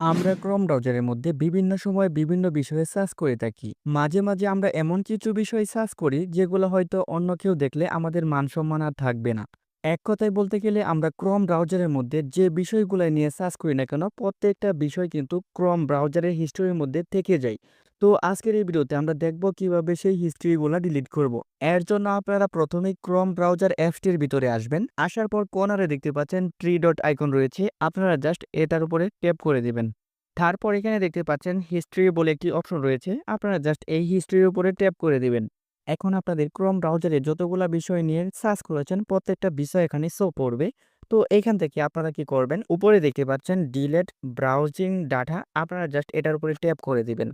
আমরা ক্রোম ব্রাউজারের মধ্যে বিভিন্ন সময় বিভিন্ন বিষয়ে সার্চ করে থাকি। মাঝে মাঝে আমরা এমন কিছু বিষয় সার্চ করি, যেগুলো হয়তো অন্য কেউ দেখলে আমাদের মান সম্মান আর থাকবে না। এক কথায় বলতে গেলে আমরা ক্রোম ব্রাউজারের মধ্যে যে বিষয়গুলো নিয়ে সার্চ করি না কেন, প্রত্যেকটা বিষয় কিন্তু ক্রোম ব্রাউজারের হিস্টোরির মধ্যে থেকে যায়। তো আজকের এই ভিডিওতে আমরা দেখব কীভাবে সেই হিস্ট্রিগুলো ডিলিট করব। এর জন্য আপনারা প্রথমেই ক্রম ব্রাউজার অ্যাপসটির ভিতরে আসবেন। আসার পর কর্নারে দেখতে পাচ্ছেন ট্রি ডট আইকন রয়েছে। আপনারা জাস্ট এটার উপরে ট্যাপ করে দিবেন। তারপর এখানে দেখতে পাচ্ছেন হিস্ট্রি বলে একটি অপশন রয়েছে। আপনারা জাস্ট এই হিস্ট্রির উপরে ট্যাপ করে দিবেন। এখন আপনাদের ক্রম ব্রাউজারে যতগুলা বিষয় নিয়ে সার্চ করেছেন, প্রত্যেকটা বিষয় এখানে শো পড়বে। তো এখান থেকে আপনারা কি করবেন? উপরে দেখতে পাচ্ছেন ডিলেট ব্রাউজিং ডাটা আপনারা জাস্ট এটার উপরে ট্যাপ করে দিবেন।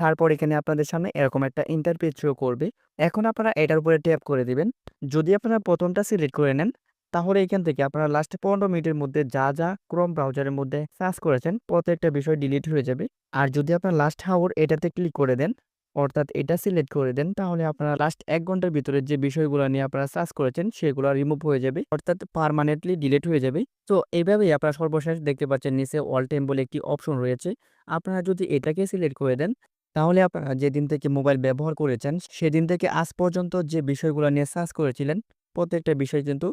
তারপর এখানে আপনাদের সামনে এরকম একটা ইন্টারপেজ শো করবে। এখন আপনারা এটার উপরে ট্যাপ করে দিবেন। যদি আপনারা প্রথমটা সিলেক্ট করে নেন, তাহলে এখান থেকে আপনারা লাস্টে পনেরো মিনিটের মধ্যে যা যা ক্রোম ব্রাউজারের মধ্যে সার্চ করেছেন, প্রত্যেকটা বিষয় ডিলিট হয়ে যাবে। আর যদি আপনার লাস্ট হাওয়ার এটাতে ক্লিক করে দেন, অর্থাৎ এটা সিলেক্ট করে দেন, তাহলে আপনারা লাস্ট এক ঘণ্টার ভিতরে যে বিষয়গুলো নিয়ে আপনারা সার্চ করেছেন, সেগুলো রিমুভ হয়ে যাবে, অর্থাৎ পারমানেন্টলি ডিলিট হয়ে যাবে। তো এইভাবেই আপনারা সর্বশেষ দেখতে পাচ্ছেন, নিচে অল টাইম বলে একটি অপশন রয়েছে। আপনারা যদি এটাকে সিলেক্ট করে দেন তাহলে আপনারা যেদিন থেকে মোবাইল ব্যবহার করেছেন, সেদিন থেকে আজ পর্যন্ত যে বিষয়গুলো নিয়ে সার্চ করেছিলেন, প্রত্যেকটা বিষয় কিন্তু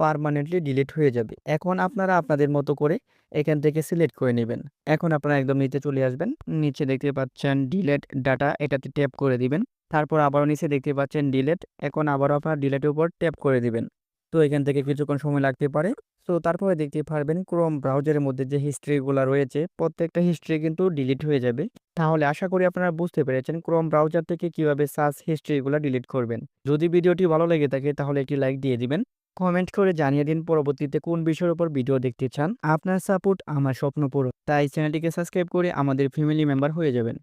পারমানেন্টলি ডিলিট হয়ে যাবে। এখন আপনারা আপনাদের মতো করে এখান থেকে সিলেক্ট করে নেবেন। এখন আপনারা একদম নিচে চলে আসবেন। নিচে দেখতে পাচ্ছেন ডিলেট ডাটা এটাতে ট্যাপ করে দিবেন। তারপর আবারও নিচে দেখতে পাচ্ছেন ডিলেট এখন আবারও আপনার ডিলেটের উপর ট্যাপ করে দিবেন। তো এখান থেকে কিছুক্ষণ সময় লাগতে পারে। তো তারপরে দেখতে পারবেন ক্রোম ব্রাউজারের মধ্যে যে হিস্ট্রিগুলো রয়েছে, প্রত্যেকটা হিস্ট্রি কিন্তু ডিলিট হয়ে যাবে। তাহলে আশা করি আপনারা বুঝতে পেরেছেন ক্রোম ব্রাউজার থেকে কীভাবে সার্চ হিস্ট্রিগুলো ডিলিট করবেন। যদি ভিডিওটি ভালো লেগে থাকে তাহলে একটি লাইক দিয়ে দিবেন। কমেন্ট করে জানিয়ে দিন পরবর্তীতে কোন বিষয়ের উপর ভিডিও দেখতে চান। আপনার সাপোর্ট আমার স্বপ্ন পুরো তাই চ্যানেলটিকে সাবস্ক্রাইব করে আমাদের ফ্যামিলি মেম্বার হয়ে যাবেন।